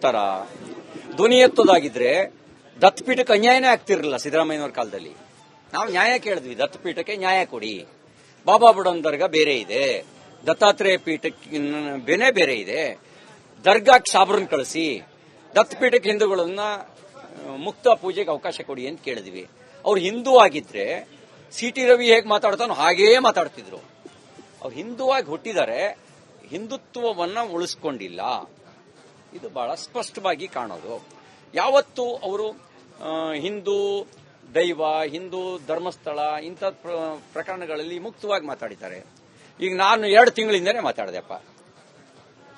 ತರ ಧ್ವನಿ ಎತ್ತೋದಾಗಿದ್ರೆ ದತ್ತಪೀಠಕ್ಕೆ ಅನ್ಯಾಯನೇ ಆಗ್ತಿರಲಿಲ್ಲ ಸಿದ್ದರಾಮಯ್ಯನವ್ರ ಕಾಲದಲ್ಲಿ. ನಾವು ನ್ಯಾಯ ಕೇಳಿದ್ವಿ, ದತ್ತಪೀಠಕ್ಕೆ ನ್ಯಾಯ ಕೊಡಿ. ಬಾಬಾ ಬುಡನ್ ಬೇರೆ ಇದೆ. ದತ್ತಾತ್ರೇಯ ಪೀಠಕ್ಕೆ ಬೆನೆ ಬೇರೆ ಇದೆ. ದರ್ಗಾಕ್ಕೆ ಸಾಬ್ರನ್ ಕಳಿಸಿ, ದತ್ತಪೀಠಕ್ಕೆ ಹಿಂದೂಗಳನ್ನ ಮುಕ್ತ ಪೂಜೆಗೆ ಅವಕಾಶ ಕೊಡಿ ಅಂತ ಕೇಳಿದ್ವಿ. ಅವ್ರು ಹಿಂದೂ ಆಗಿದ್ರೆ ಸಿ ಟಿ ರವಿ ಹೇಗೆ ಮಾತಾಡ್ತಾನೋ ಹಾಗೇ ಮಾತಾಡ್ತಿದ್ರು. ಅವ್ರು ಹಿಂದೂವಾಗಿ ಹುಟ್ಟಿದ್ದಾರೆ ಹಿಂದುತ್ವವನ್ನ ಉಳಿಸ್ಕೊಂಡಿಲ್ಲ. ಇದು ಬಹಳ ಸ್ಪಷ್ಟವಾಗಿ ಕಾಣೋದು. ಯಾವತ್ತು ಅವರು ಹಿಂದೂ ದೈವ, ಹಿಂದೂ ಧರ್ಮಸ್ಥಳ, ಇಂಥ ಪ್ರಕರಣಗಳಲ್ಲಿ ಮುಕ್ತವಾಗಿ ಮಾತಾಡಿದ್ದಾರೆ. ಈಗ ನಾನು ಎರಡು ತಿಂಗಳಿಂದನೇ ಮಾತಾಡಿದೆಪ್ಪ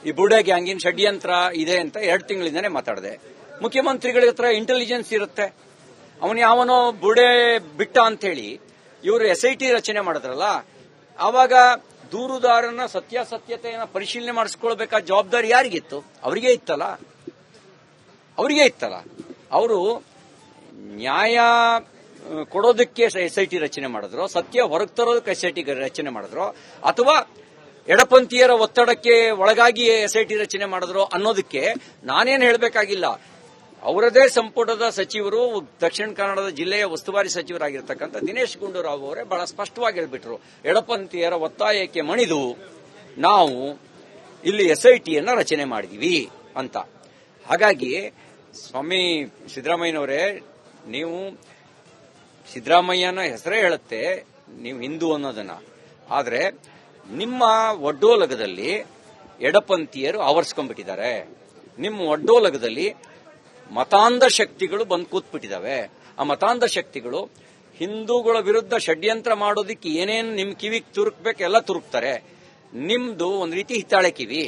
ಈ ಬುಡೆ ಗ್ಯಾಂಗಿನ ಷಡ್ಯಂತ್ರ ಇದೆ ಅಂತ ಎರಡು ತಿಂಗಳಿಂದನೇ ಮಾತಾಡಿದೆ. ಮುಖ್ಯಮಂತ್ರಿಗಳ ಹತ್ರ ಇಂಟೆಲಿಜೆನ್ಸ್ ಇರುತ್ತೆ. ಅವನು ಯಾವನೋ ಬುಡೆ ಬಿಟ್ಟ ಅಂತ ಹೇಳಿ ಇವರು ಎಸ್ ಐ ಟಿ ರಚನೆ ಮಾಡಿದ್ರಲ್ಲ, ಆವಾಗ ದೂರುದಾರನ ಸತ್ಯಾಸತ್ಯತೆಯನ್ನ ಪರಿಶೀಲನೆ ಮಾಡಿಸ್ಕೊಳ್ಬೇಕಾದ ಜವಾಬ್ದಾರಿ ಯಾರಿಗಿತ್ತು? ಅವರಿಗೆ ಇತ್ತಲ್ಲ? ಅವರಿಗೆ ಇತ್ತಲ್ಲ? ಅವರು ನ್ಯಾಯ ಕೊಡೋದಕ್ಕೆ ಎಸ್ ಐ ಟಿ ರಚನೆ ಮಾಡಿದ್ರು, ಸತ್ಯ ಹೊರಗೆ ತರೋದಕ್ಕೆ ಎಸ್ ಐ ಟಿ ರಚನೆ ಮಾಡಿದ್ರು, ಅಥವಾ ಎಡಪಂಥೀಯರ ಒತ್ತಡಕ್ಕೆ ಒಳಗಾಗಿ ಎಸ್ ಐ ಟಿ ರಚನೆ ಮಾಡಿದ್ರು ಅನ್ನೋದಕ್ಕೆ ನಾನೇನು ಹೇಳಬೇಕಾಗಿಲ್ಲ. ಅವರದೇ ಸಂಪುಟದ ಸಚಿವರು, ದಕ್ಷಿಣ ಕನ್ನಡದ ಜಿಲ್ಲೆಯ ಉಸ್ತುವಾರಿ ಸಚಿವರಾಗಿರ್ತಕ್ಕಂಥ ದಿನೇಶ್ ಗುಂಡೂರಾವ್ ಅವರೇ ಬಹಳ ಸ್ಪಷ್ಟವಾಗಿ ಹೇಳ್ಬಿಟ್ರು, ಎಡಪಂಥೀಯರ ಒತ್ತಾಯಕ್ಕೆ ಮಣಿದು ನಾವು ಇಲ್ಲಿ ಎಸ್ಐಟಿಯನ್ನು ರಚನೆ ಮಾಡಿದೀವಿ ಅಂತ. ಹಾಗಾಗಿ ಸ್ವಾಮಿ ಸಿದ್ದರಾಮಯ್ಯನವರೇ, ನೀವು ಸಿದ್ದರಾಮಯ್ಯನ ಹೆಸರೇ ಹೇಳುತ್ತೆ, ನೀವು ಹಿಂದೂ ಅನ್ನೋದನ್ನ. ಆದರೆ ನಿಮ್ಮ ಒಡ್ಡೋಲಗದಲ್ಲಿ ಎಡಪಂಥೀಯರು ಆವರಿಸ್ಕೊಂಡ್ಬಿಟ್ಟಿದ್ದಾರೆ. ನಿಮ್ಮ ಒಡ್ಡೋಲಗದಲ್ಲಿ ಮತಾಂಧ ಶಕ್ತಿಗಳು ಬಂದು ಕೂತ್ಬಿಟ್ಟಿದಾವೆ. ಆ ಮತಾಂಧ ಶಕ್ತಿಗಳು ಹಿಂದೂಗಳ ವಿರುದ್ಧ ಷಡ್ಯಂತ್ರ ಮಾಡೋದಕ್ಕೆ ಏನೇನು ನಿಮ್ ಕಿವಿಗೆ ತುರುಕ್ಬೇಕು ಎಲ್ಲ ತುರುಕ್ತಾರೆ. ನಿಮ್ದು ಒಂದ್ ರೀತಿ ಹಿತ್ತಾಳೆ ಕಿವಿ.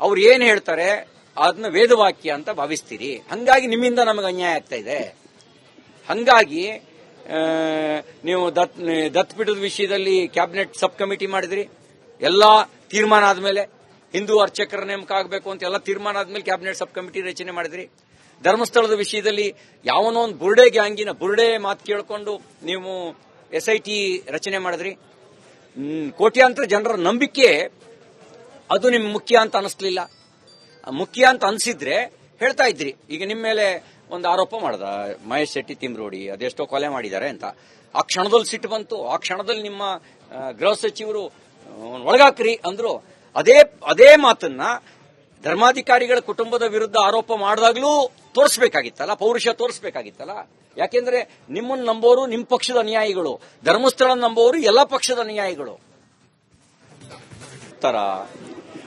ಅವ್ರು ಏನ್ ಹೇಳ್ತಾರೆ? ಅದನ್ನ ವೇದವಾಕ್ಯ ಅಂತ ಭಾವಿಸ್ತೀರಿ. ಹಂಗಾಗಿ ನಿಮ್ಮಿಂದ ನಮಗೆ ಅನ್ಯಾಯ ಆಗ್ತಾ ಇದೆ. ಹಂಗಾಗಿ ನೀವು ದತ್ ದತ್ತಪೀಠದ ವಿಷಯದಲ್ಲಿ ಕ್ಯಾಬಿನೆಟ್ ಸಬ್ ಕಮಿಟಿ ಮಾಡಿದ್ರಿ. ಎಲ್ಲ ತೀರ್ಮಾನ ಆದ್ಮೇಲೆ ಹಿಂದೂ ಅರ್ಚಕರ ನೇಮಕ ಆಗಬೇಕು ಅಂತ ಎಲ್ಲ ತೀರ್ಮಾನ ಆದ್ಮೇಲೆ ಕ್ಯಾಬಿನೆಟ್ ಸಬ್ ಕಮಿಟಿ ರಚನೆ ಮಾಡಿದ್ರಿ. ಧರ್ಮಸ್ಥಳದ ವಿಷಯದಲ್ಲಿ ಯಾವನೋ ಒಂದು ಬುರ್ಡೆ ಗ್ಯಾಂಗಿನ ಬುರ್ಡೆ ಮಾತು ಕೇಳಿಕೊಂಡು ನೀವು ಎಸ್ ಐ ಟಿ ರಚನೆ ಮಾಡಿದ್ರಿ? ಕೋಟ್ಯಾಂತರ ಜನರ ನಂಬಿಕೆ ಅದು ನಿಮ್ ಮುಖ್ಯ ಅಂತ ಅನಿಸ್ಲಿಲ್ಲ. ಮುಖ್ಯ ಅಂತ ಅನಿಸಿದ್ರೆ ಹೇಳ್ತಾ ಇದ್ರಿ. ಈಗ ನಿಮ್ಮ ಮೇಲೆ ಒಂದು ಆರೋಪ ಮಾಡ್ದ ಮಹೇಶ್ ಶೆಟ್ಟಿ ತಿಮ್ರೋಡಿ, ಅದೆಷ್ಟೋ ಕೊಲೆ ಮಾಡಿದ್ದಾರೆ ಅಂತ. ಆ ಕ್ಷಣದಲ್ಲಿ ಸಿಟ್ಟು ಬಂತು. ಆ ಕ್ಷಣದಲ್ಲಿ ನಿಮ್ಮ ಗೃಹ ಸಚಿವರು ಒಳಗಾಕ್ರಿ ಅಂದ್ರು. ಅದೇ ಅದೇ ಮಾತನ್ನ ಧರ್ಮಾಧಿಕಾರಿಗಳ ಕುಟುಂಬದ ವಿರುದ್ಧ ಆರೋಪ ಮಾಡಿದಾಗ್ಲೂ ತೋರಿಸ್ಬೇಕಾಗಿತ್ತಲ್ಲ? ಪೌರುಷ ತೋರಿಸ್ಬೇಕಾಗಿತ್ತಲ್ಲ? ಯಾಕೆಂದ್ರೆ ನಿಮ್ಮನ್ನು ನಂಬೋರು ನಿಮ್ಮ ಪಕ್ಷದ ಅನುಯಾಯಿಗಳು. ಧರ್ಮಸ್ಥಳ ನಂಬೋರು ಎಲ್ಲ ಪಕ್ಷದ ಅನುಯಾಯಿಗಳು. ತರ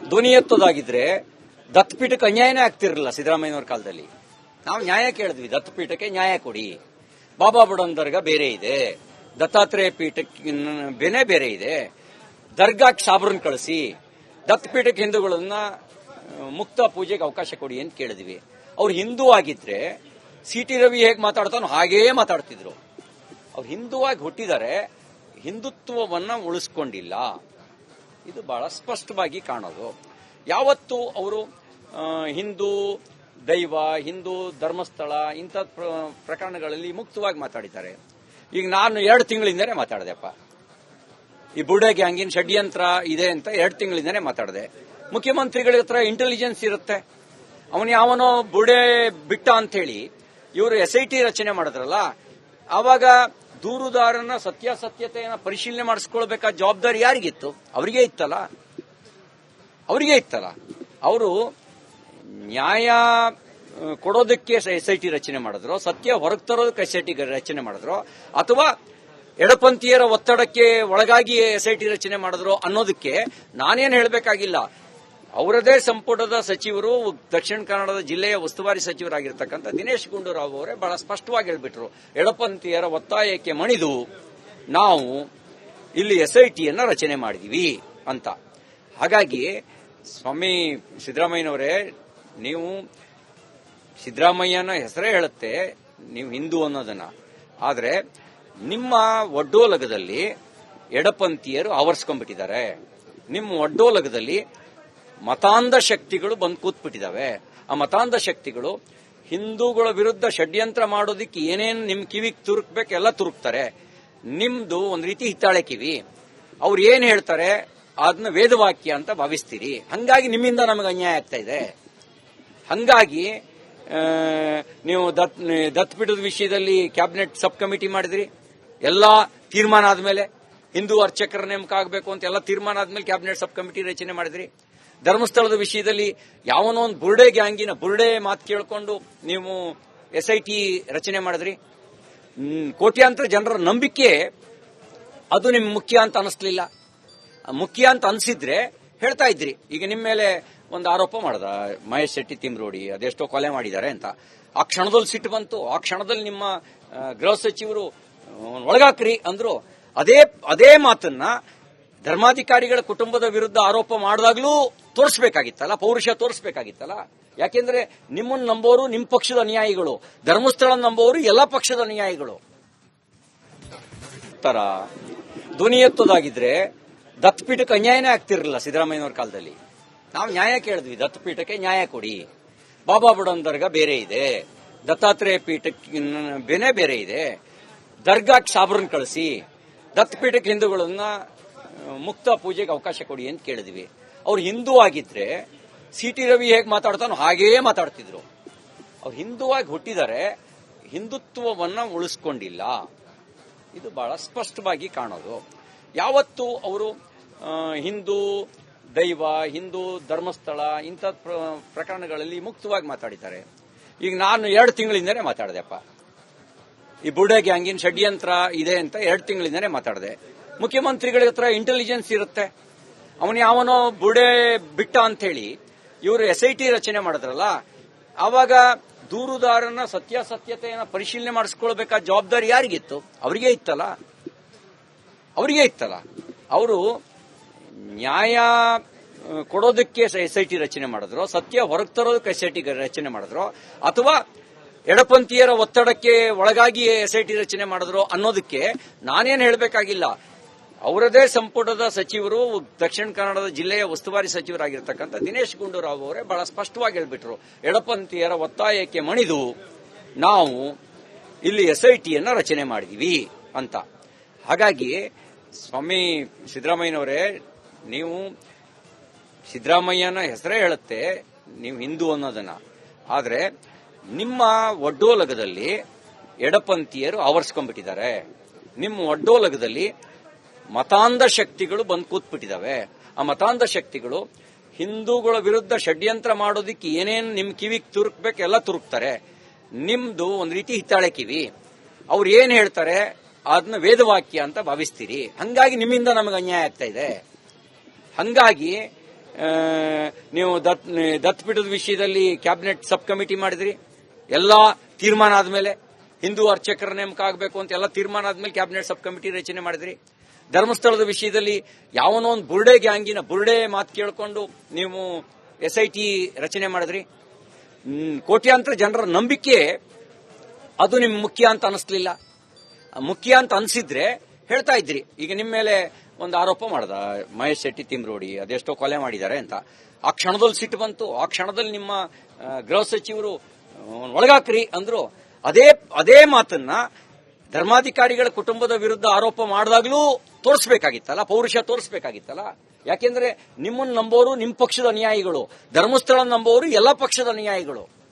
ಧ್ವನಿ ಎತ್ತೋದಾಗಿದ್ರೆ ದತ್ತಪೀಠಕ್ಕೆ ಅನ್ಯಾಯನೇ ಆಗ್ತಿರಲಿಲ್ಲ ಸಿದ್ದರಾಮಯ್ಯನವ್ರ ಕಾಲದಲ್ಲಿ. ನಾವು ನ್ಯಾಯ ಕೇಳಿದ್ವಿ, ದತ್ತಪೀಠಕ್ಕೆ ನ್ಯಾಯ ಕೊಡಿ. ಬಾಬಾ ಬುಡನ್ ದರ್ಗಾ ಬೇರೆ ಇದೆ. ದತ್ತಾತ್ರೇಯ ಪೀಠಕ್ಕೆ ಬೆನೆ ಬೇರೆ ಇದೆ. ದರ್ಗಾಕ್ಕೆ ಸಾಬ್ರನ್ ಕಳಿಸಿ, ದತ್ತಪೀಠಕ್ಕೆ ಹಿಂದೂಗಳನ್ನ ಮುಕ್ತ ಪೂಜೆಗೆ ಅವಕಾಶ ಕೊಡಿ ಅಂತ ಕೇಳಿದ್ವಿ. ಅವ್ರು ಹಿಂದೂ ಆಗಿದ್ರೆ ಸಿ ಟಿ ರವಿ ಹೇಗೆ ಮಾತಾಡ್ತಾನೋ ಹಾಗೇ ಮಾತಾಡ್ತಿದ್ರು. ಅವ್ರು ಹಿಂದೂವಾಗಿ ಹುಟ್ಟಿದ್ದಾರೆ ಹಿಂದುತ್ವವನ್ನ ಉಳಿಸ್ಕೊಂಡಿಲ್ಲ. ಇದು ಬಹಳ ಸ್ಪಷ್ಟವಾಗಿ ಕಾಣೋದು. ಯಾವತ್ತು ಅವರು ಹಿಂದೂ ದೈವ, ಹಿಂದೂ ಧರ್ಮಸ್ಥಳ, ಇಂಥ ಪ್ರ- ಪ್ರಕರಣಗಳಲ್ಲಿ ಮುಕ್ತವಾಗಿ ಮಾತಾಡಿದ್ದಾರೆ. ಈಗ ನಾನು ಎರಡು ತಿಂಗಳಿಂದನೇ ಮಾತಾಡಿದೆಪ್ಪ ಈ ಬುಡೆ ಗ್ಯಾಂಗಿನ ಷಡ್ಯಂತ್ರ ಇದೆ ಅಂತ ಎರಡು ತಿಂಗಳಿಂದನೇ ಮಾತಾಡಿದೆ. ಮುಖ್ಯಮಂತ್ರಿಗಳ ಹತ್ರ ಇಂಟೆಲಿಜೆನ್ಸ್ ಇರುತ್ತೆ. ಅವನು ಯಾವನೋ ಬುಡೆ ಬಿಟ್ಟ ಅಂತ ಹೇಳಿ ಇವರು ಎಸ್ ಐ ಟಿ ರಚನೆ ಮಾಡಿದ್ರಲ್ಲ, ಆವಾಗ ದೂರುದಾರನ ಸತ್ಯಾಸತ್ಯತೆಯನ್ನ ಪರಿಶೀಲನೆ ಮಾಡಿಸ್ಕೊಳ್ಬೇಕಾದ ಜವಾಬ್ದಾರಿ ಯಾರಿಗಿತ್ತು? ಅವರಿಗೆ ಇತ್ತಲ್ಲ. ಅವರಿಗೆ ಇತ್ತಲ್ಲ. ಅವರು ನ್ಯಾಯ ಕೊಡೋದಕ್ಕೆ ಎಸ್ ಐ ಟಿ ರಚನೆ ಮಾಡಿದ್ರು, ಸತ್ಯ ಹೊರಗೆ ತರೋದಕ್ಕೆ ಎಸ್ ಐ ಟಿ ರಚನೆ ಮಾಡಿದ್ರು, ಅಥವಾ ಎಡಪಂಥೀಯರ ಒತ್ತಡಕ್ಕೆ ಒಳಗಾಗಿ ಎಸ್ ಐ ಟಿ ರಚನೆ ಮಾಡಿದ್ರು ಅನ್ನೋದಕ್ಕೆ ನಾನೇನು ಹೇಳಬೇಕಾಗಿಲ್ಲ. ಅವರದೇ ಸಂಪುಟದ ಸಚಿವರು, ದಕ್ಷಿಣ ಕನ್ನಡದ ಜಿಲ್ಲೆಯ ಉಸ್ತುವಾರಿ ಸಚಿವರಾಗಿರ್ತಕ್ಕಂಥ ದಿನೇಶ್ ಗುಂಡೂರಾವ್ ಅವರೇ ಬಹಳ ಸ್ಪಷ್ಟವಾಗಿ ಹೇಳ್ಬಿಟ್ರು, ಎಡಪಂಥೀಯರ ಒತ್ತಾಯಕ್ಕೆ ಮಣಿದು ನಾವು ಇಲ್ಲಿ ಎಸ್ ಐ ಟಿಯನ್ನ ರಚನೆ ಮಾಡಿದೀವಿ ಅಂತ. ಹಾಗಾಗಿ ಸ್ವಾಮಿ ಸಿದ್ದರಾಮಯ್ಯನವರೇ, ನೀವು ಸಿದ್ದರಾಮಯ್ಯನ ಹೆಸರೇ ಹೇಳುತ್ತೆ, ನೀವು ಹಿಂದೂ ಅನ್ನೋದನ್ನ. ಆದರೆ ನಿಮ್ಮ ಒಡ್ಡೋಲಗದಲ್ಲಿ ಎಡಪಂಥೀಯರು ಆವರಿಸ್ಕೊಂಡ್ಬಿಟ್ಟಿದ್ದಾರೆ. ನಿಮ್ಮ ಒಡ್ಡೋಲಗದಲ್ಲಿ ಮತಾಂಧ ಶಕ್ತಿಗಳು ಬಂದು ಕೂತ್ಬಿಟ್ಟಿದಾವೆ. ಆ ಮತಾಂಧ ಶಕ್ತಿಗಳು ಹಿಂದೂಗಳ ವಿರುದ್ಧ ಷಡ್ಯಂತ್ರ ಮಾಡೋದಿಕ್ಕೆ ಏನೇನು ನಿಮ್ ಕಿವಿಗೆ ತುರುಕ್ಬೇಕು ಎಲ್ಲ ತುರುಕ್ತಾರೆ. ನಿಮ್ದು ಒಂದ್ ರೀತಿ ಹಿತ್ತಾಳೆ ಕಿವಿ. ಅವ್ರು ಏನ್ ಹೇಳ್ತಾರೆ? ಅದನ್ನ ವೇದವಾಕ್ಯ ಅಂತ ಭಾವಿಸ್ತೀರಿ. ಹಂಗಾಗಿ ನಿಮ್ಮಿಂದ ನಮಗೆ ಅನ್ಯಾಯ ಆಗ್ತಾ ಇದೆ. ಹಂಗಾಗಿ ನೀವು ದತ್ ದತ್ಪೀಠದ ವಿಷಯದಲ್ಲಿ ಕ್ಯಾಬಿನೆಟ್ ಸಬ್ ಕಮಿಟಿ ಮಾಡಿದ್ರಿ. ಎಲ್ಲ ತೀರ್ಮಾನ ಆದ್ಮೇಲೆ ಹಿಂದೂ ಅರ್ಚಕರ ನೇಮಕ ಆಗಬೇಕು ಅಂತ ಎಲ್ಲ ತೀರ್ಮಾನ ಆದ್ಮೇಲೆ ಕ್ಯಾಬಿನೆಟ್ ಸಬ್ ಕಮಿಟಿ ರಚನೆ ಮಾಡಿದ್ರಿ. ಧರ್ಮಸ್ಥಳದ ವಿಷಯದಲ್ಲಿ ಯಾವನೋ ಒಂದು ಬುರ್ಡೆ ಗ್ಯಾಂಗಿನ ಬುರ್ಡೆ ಮಾತು ಕೇಳಿಕೊಂಡು ನೀವು ಎಸ್ ಐ ಟಿ ರಚನೆ ಮಾಡಿದ್ರಿ. ಕೋಟ್ಯಾಂತರ ಜನರ ನಂಬಿಕೆ ಅದು ನಿಮ್ ಮುಖ್ಯ ಅಂತ ಅನಿಸ್ಲಿಲ್ಲ. ಮುಖ್ಯ ಅಂತ ಅನಿಸಿದ್ರೆ ಹೇಳ್ತಾ ಇದ್ರಿ. ಈಗ ನಿಮ್ಮ ಮೇಲೆ ಒಂದು ಆರೋಪ ಮಾಡ್ದ, ಮಹೇಶ್ ಶೆಟ್ಟಿ ತಿಮ್ರೋಡಿ, ಅದೆಷ್ಟೋ ಕೊಲೆ ಮಾಡಿದ್ದಾರೆ ಅಂತ. ಆ ಕ್ಷಣದಲ್ಲಿ ಸಿಟ್ಟು ಬಂತು. ಆ ಕ್ಷಣದಲ್ಲಿ ನಿಮ್ಮ ಗೃಹ ಸಚಿವರು ಒಳಗಾಕ್ರಿ ಅಂದ್ರು. ಅದೇ ಅದೇ ಮಾತನ್ನ ಧರ್ಮಾಧಿಕಾರಿಗಳ ಕುಟುಂಬದ ವಿರುದ್ಧ ಆರೋಪ ಮಾಡಿದಾಗ್ಲೂ ತೋರಿಸ್ಬೇಕಾಗಿತ್ತಲ್ಲ? ಪೌರುಷ ತೋರಿಸ್ಬೇಕಾಗಿತ್ತಲ್ಲ? ಯಾಕೆಂದ್ರೆ ನಿಮ್ಮನ್ನು ನಂಬೋರು ನಿಮ್ಮ ಪಕ್ಷದ ಅನುಯಾಯಿಗಳು. ಧರ್ಮಸ್ಥಳ ನಂಬೋರು ಎಲ್ಲ ಪಕ್ಷದ ಅನುಯಾಯಿಗಳು. ತರ ಧ್ವನಿ ಎತ್ತೋದಾಗಿದ್ರೆ ದತ್ತಪೀಠಕ್ಕೆ ಅನ್ಯಾಯನೇ ಆಗ್ತಿರಲಿಲ್ಲ ಸಿದ್ದರಾಮಯ್ಯನವ್ರ ಕಾಲದಲ್ಲಿ. ನಾವು ನ್ಯಾಯ ಕೇಳಿದ್ವಿ, ದತ್ತಪೀಠಕ್ಕೆ ನ್ಯಾಯ ಕೊಡಿ. ಬಾಬಾ ಬುಡನ್ ಬೇರೆ ಇದೆ. ದತ್ತಾತ್ರೇಯ ಪೀಠಕ್ಕೆ ಬೆನೆ ಬೇರೆ ಇದೆ. ದರ್ಗಾಕ್ಕೆ ಸಾಬ್ರನ್ ಕಳಿಸಿ, ದತ್ತಪೀಠಕ್ಕೆ ಹಿಂದೂಗಳನ್ನ ಮುಕ್ತ ಪೂಜೆಗೆ ಅವಕಾಶ ಕೊಡಿ ಅಂತ ಕೇಳಿದ್ವಿ. ಅವ್ರು ಹಿಂದೂ ಆಗಿದ್ರೆ ಸಿ ಟಿ ರವಿ ಹೇಗೆ ಮಾತಾಡ್ತಾನೋ ಹಾಗೇ ಮಾತಾಡ್ತಿದ್ರು. ಅವ್ರು ಹಿಂದೂ ಆಗಿ ಹುಟ್ಟಿದ್ದಾರೆ ಹಿಂದುತ್ವವನ್ನ ಉಳಿಸ್ಕೊಂಡಿಲ್ಲ. ಇದು ಬಹಳ ಸ್ಪಷ್ಟವಾಗಿ ಕಾಣೋದು. ಯಾವತ್ತು ಅವರು ಹಿಂದೂ ದೈವ, ಹಿಂದೂ ಧರ್ಮಸ್ಥಳ, ಇಂಥ ಪ್ರ- ಪ್ರಕರಣಗಳಲ್ಲಿ ಮುಕ್ತವಾಗಿ ಮಾತಾಡಿದ್ದಾರೆ. ಈಗ ನಾನು ಎರಡು ತಿಂಗಳಿಂದನೇ ಮಾತಾಡಿದೆಪ್ಪ ಈ ಬುಡೆ ಗ್ಯಾಂಗಿನ ಷಡ್ಯಂತ್ರ ಇದೆ ಅಂತ ಎರಡು ತಿಂಗಳಿಂದನೇ ಮಾತಾಡಿದೆ. ಮುಖ್ಯಮಂತ್ರಿಗಳ ಹತ್ರ ಇಂಟೆಲಿಜೆನ್ಸ್ ಇರುತ್ತೆ. ಅವನು ಯಾವನೋ ಬುಡೆ ಬಿಟ್ಟ ಅಂತ ಹೇಳಿ ಇವರು ಎಸ್ ಐ ಟಿ ರಚನೆ ಮಾಡಿದ್ರಲ್ಲ ಅವಾಗ ದೂರುದಾರನ ಸತ್ಯಾಸತ್ಯತೆಯನ್ನ ಪರಿಶೀಲನೆ ಮಾಡಿಸ್ಕೊಳ್ಬೇಕಾದ ಜವಾಬ್ದಾರಿ ಯಾರಿಗಿತ್ತು? ಅವರಿಗೆ ಇತ್ತಲ್ಲ. ಅವರಿಗೆ ಇತ್ತಲ್ಲ. ಅವರು ನ್ಯಾಯ ಕೊಡೋದಕ್ಕೆ ಎಸ್ ಐ ಟಿ ರಚನೆ ಮಾಡಿದ್ರು, ಸತ್ಯ ಹೊರಗೆ ತರೋದಕ್ಕೆ ಎಸ್ ಐ ಟಿ ರಚನೆ ಮಾಡಿದ್ರು, ಅಥವಾ ಎಡಪಂಥೀಯರ ಒತ್ತಡಕ್ಕೆ ಒಳಗಾಗಿ ಎಸ್ ಐ ಟಿ ರಚನೆ ಮಾಡಿದ್ರು ಅನ್ನೋದಕ್ಕೆ ನಾನೇನು ಹೇಳಬೇಕಾಗಿಲ್ಲ. ಅವರದೇ ಸಂಪುಟದ ಸಚಿವರು, ದಕ್ಷಿಣ ಕನ್ನಡದ ಜಿಲ್ಲೆಯ ಉಸ್ತುವಾರಿ ಸಚಿವರಾಗಿರ್ತಕ್ಕಂಥ ದಿನೇಶ್ ಗುಂಡೂರಾವ್ ಅವರೇ ಬಹಳ ಸ್ಪಷ್ಟವಾಗಿ ಹೇಳ್ಬಿಟ್ರು, ಎಡಪಂಥೀಯರ ಒತ್ತಾಯಕ್ಕೆ ಮಣಿದು ನಾವು ಇಲ್ಲಿ ಎಸ್ ಐ ಟಿಯನ್ನು ರಚನೆ ಮಾಡಿದೀವಿ ಅಂತ. ಹಾಗಾಗಿ ಸ್ವಾಮಿ ಸಿದ್ದರಾಮಯ್ಯನವರೇ, ನೀವು ಸಿದ್ದರಾಮಯ್ಯನ ಹೆಸರೇ ಹೇಳುತ್ತೆ, ನೀವು ಹಿಂದೂ ಅನ್ನೋದನ್ನ. ಆದರೆ ನಿಮ್ಮ ಒಡ್ಡೋಲಗದಲ್ಲಿ ಎಡಪಂಥೀಯರು ಆವರಿಸ್ಕೊಂಡ್ಬಿಟ್ಟಿದ್ದಾರೆ. ನಿಮ್ಮ ಒಡ್ಡೋಲಗದಲ್ಲಿ ಮತಾಂಧ ಶಕ್ತಿಗಳು ಬಂದು ಕೂತ್ಬಿಟ್ಟಿದಾವೆ. ಆ ಮತಾಂಧ ಶಕ್ತಿಗಳು ಹಿಂದೂಗಳ ವಿರುದ್ಧ ಷಡ್ಯಂತ್ರ ಮಾಡೋದಿಕ್ಕೆ ಏನೇನು ನಿಮ್ ಕಿವಿಗೆ ತುರುಕ್ಬೇಕು ಎಲ್ಲ ತುರುಕ್ತಾರೆ. ನಿಮ್ದು ಒಂದ್ ರೀತಿ ಹಿತ್ತಾಳೆ ಕಿವಿ. ಅವ್ರು ಏನ್ ಹೇಳ್ತಾರೆ? ಅದನ್ನ ವೇದವಾಕ್ಯ ಅಂತ ಭಾವಿಸ್ತೀರಿ. ಹಂಗಾಗಿ ನಿಮ್ಮಿಂದ ನಮಗೆ ಅನ್ಯಾಯ ಆಗ್ತಾ ಇದೆ. ಹಂಗಾಗಿ ನೀವು ದತ್ ದತ್ಪೀಠದ ವಿಷಯದಲ್ಲಿ ಕ್ಯಾಬಿನೆಟ್ ಸಬ್ ಕಮಿಟಿ ಮಾಡಿದ್ರಿ. ಎಲ್ಲ ತೀರ್ಮಾನ ಆದ್ಮೇಲೆ ಹಿಂದೂ ಅರ್ಚಕರ ನೇಮಕ ಆಗಬೇಕು ಅಂತ ಎಲ್ಲ ತೀರ್ಮಾನ ಆದ್ಮೇಲೆ ಕ್ಯಾಬಿನೆಟ್ ಸಬ್ ಕಮಿಟಿ ರಚನೆ ಮಾಡಿದ್ರಿ. ಧರ್ಮಸ್ಥಳದ ವಿಷಯದಲ್ಲಿ ಯಾವನೋ ಒಂದು ಬುರ್ಡೆ ಗ್ಯಾಂಗಿನ ಬುರ್ಡೆ ಮಾತು ಕೇಳಿಕೊಂಡು ನೀವು ಎಸ್ ಐ ಟಿ ರಚನೆ ಮಾಡಿದ್ರಿ. ಕೋಟ್ಯಾಂತರ ಜನರ ನಂಬಿಕೆ ಅದು ನಿಮ್ ಮುಖ್ಯ ಅಂತ ಅನಿಸ್ಲಿಲ್ಲ. ಮುಖ್ಯ ಅಂತ ಅನಿಸಿದ್ರೆ ಹೇಳ್ತಾ ಇದ್ರಿ. ಈಗ ನಿಮ್ಮ ಮೇಲೆ ಒಂದು ಆರೋಪ ಮಾಡ್ದ, ಮಹೇಶ್ ಶೆಟ್ಟಿ ತಿಮ್ರೋಡಿ, ಅದೆಷ್ಟೋ ಕೊಲೆ ಮಾಡಿದ್ದಾರೆ ಅಂತ. ಆ ಕ್ಷಣದಲ್ಲಿ ಸಿಟ್ಟು ಬಂತು. ಆ ಕ್ಷಣದಲ್ಲಿ ನಿಮ್ಮ ಗೃಹ ಸಚಿವರು ಒಳಗಾಕ್ರಿ ಅಂದ್ರು. ಅದೇ ಅದೇ ಮಾತನ್ನ ಧರ್ಮಾಧಿಕಾರಿಗಳ ಕುಟುಂಬದ ವಿರುದ್ಧ ಆರೋಪ ಮಾಡಿದಾಗಲೂ ತೋರಿಸ್ಬೇಕಾಗಿತ್ತಲ್ಲ? ಪೌರುಷ ತೋರಿಸ್ಬೇಕಾಗಿತ್ತಲ್ಲ? ಯಾಕೆಂದ್ರೆ ನಿಮ್ಮನ್ನು ನಂಬೋರು ನಿಮ್ಮ ಪಕ್ಷದ ಅನುಯಾಯಿಗಳು ಧರ್ಮಸ್ಥಳ ನಂಬೋರು ಎಲ್ಲ ಪಕ್ಷದ ಅನುಯಾಯಿಗಳು.